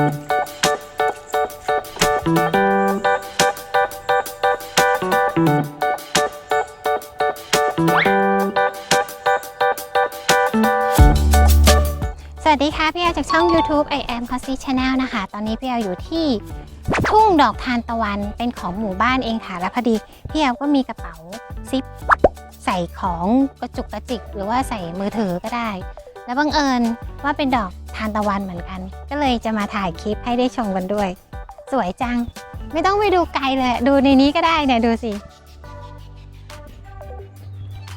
สวัสดีค่ะ พี่แอลจากช่อง YouTube I am c o s y Channel นะคะ ตอนนี้พี่แอลอยู่ที่ทุ่งดอกทานตะวันเป็นของหมู่บ้านเองค่ะ แล้วพอดีพี่แอลก็มีกระเป๋าซิปใส่ของกระจุกกระจิก หรือว่าใส่มือถือก็ได้ แล้วบังเอิญว่าเป็นดอกานตะวันเหมือนกัน ก็เลยจะมาถ่ายคลิปให้ได้ชมกันด้วย สวยจัง ไม่ต้องไปดูไกลเลย ดูในนี้ก็ได้เนี่ยดูสิ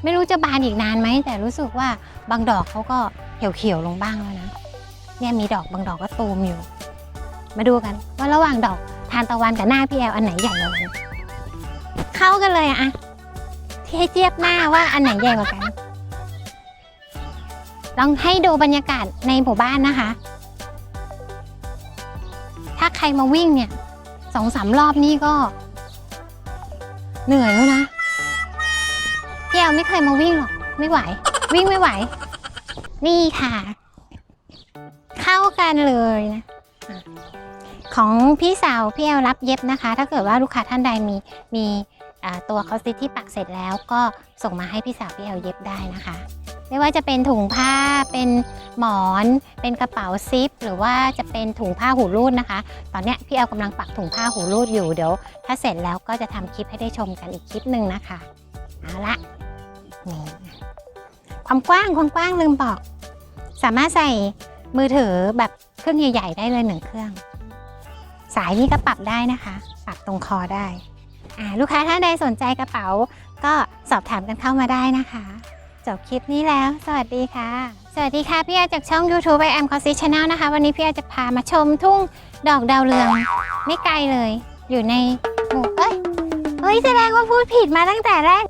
ไม่รู้จะบานอีกนานไหม แต่รู้สึกว่าบางดอกเขาก็เขียวๆลงบ้างแล้วนะ เนี่ยมีดอกบางดอกก็ตูมอยู่ มาดูกันว่าระหว่างดอกทานตะวันกับหน้าพี่แอลอันไหนใหญ่กว่ากันเข้ากันเลยอะที่ให้เทียบหน้าว่าอันไหนใหญ่กว่ากัน ลองให้ดูบรรยากาศในหมู่บ้านนะคะ ถ้าใครมาวิ่งเนี่ยสองสามรอบนี่ก็ เหนื่อยแล้วนะพี่แอลไม่เคยมาวิ่งหรอกไม่ไหว วิ่งไม่ไหว นี่ค่ะ เข้ากันเลยนะของพี่สาวพี่แอลรับเย็บนะคะ ถ้าเกิดว่าลูกค้าท่านใดมีมีตัวคอสติที่ปักเสร็จแล้วก็ส่งมาให้พี่สาวพี่แอลเย็บได้นะคะ ไม่ว่าจะเป็นถุงผ้าเป็นหมอน เป็นกระเป๋าซิป หรือว่าจะเป็นถุงผ้าหูรูดนะคะ ตอนนี้พี่แอลกำลังปักถุงผ้าหูรูดอยู่เดี๋ยว ถ้าเสร็จแล้วก็จะทำคลิปให้ได้ชมกันอีกคลิปหนึ่งนะคะเอาละนี่ความกว้างความกว้างลืมบอก สามารถใส่มือถือแบบเครื่องใหญ่ ๆ ได้เลยหนึ่งเครื่อง สายนี้ก็ปรับได้นะคะ ปรับตรงคอได้ลูกค้าท่านใดสนใจกระเป๋าก็สอบถามกันเข้ามาได้นะคะ จบคลิปนี้แล้ว สวัสดีค่ะ สวัสดีค่ะ พี่อาจากช่อง YouTube I am c o s y Channel นะคะ วันนี้พี่อาจะพามาชมทุ่งดอกดาวเรือง ไม่ไกลเลย อยู่ในหมู่เอ้ยเฮ้ยแสดงว่าพูดผิดมาตั้งแต่แรก